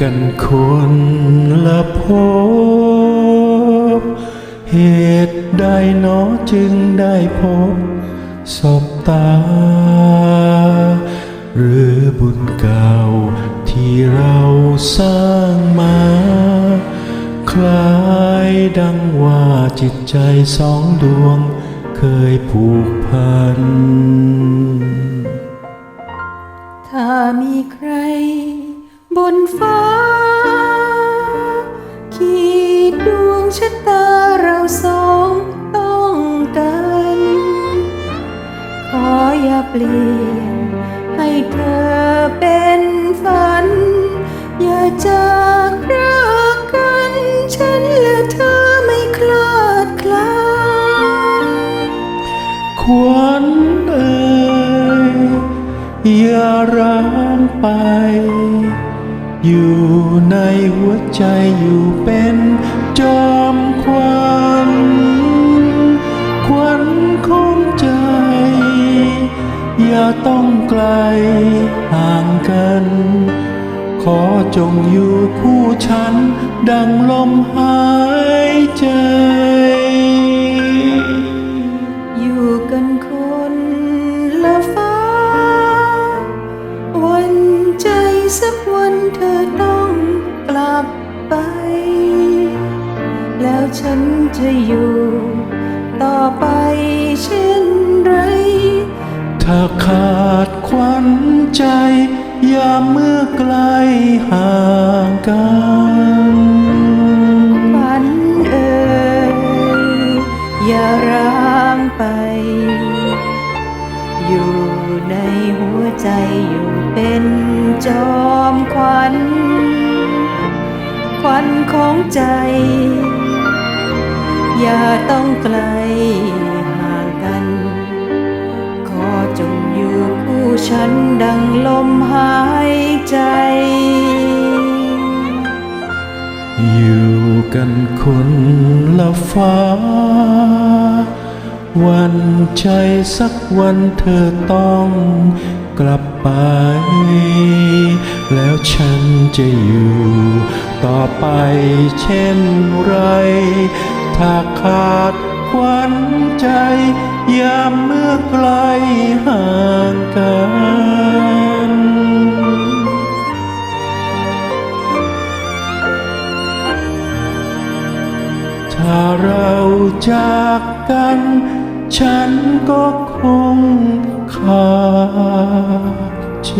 กันคนละพบ เหตุใดหนอจึงได้พบสบตา หรือบุญเก่าที่เราสร้างมา คล้ายดังว่าจิตใจสองดวงเคยผูกพัน เปลี่ยน ให้เธอเป็นฝัน อย่าจากรักกัน ฉันและเธอไม่คลาดคลาควันเอ่ยอย่าร้างไป อยู่ในหัวใจอยู่เป็น อย่าต้องไกลห่างกัน ขอจงอยู่คู่ฉัน ดังลมหายใจ อยู่กันคนละฟ้า วันใจสักวันเธอต้องกลับไป แล้วฉันจะอยู่ต่อไป ถ้าขาดควันใจยามเมื่อไกลห่างกันฝันเอ่ยอย่าร้างไป อยู่ในหัวใจอยู่เป็นจอมควันควันของใจ อย่าต้องไกล ฉันดังลมหายใจ อยู่กันคนละฟ้า วันใจสักวันเธอต้องกลับไป แล้วฉันจะอยู่ ต่อไปเช่นไร ถ้าขาด ควันใจ ยามเมื่อไกลห่างกันถ้าเราจากกัน ฉันก็คงขาดใจ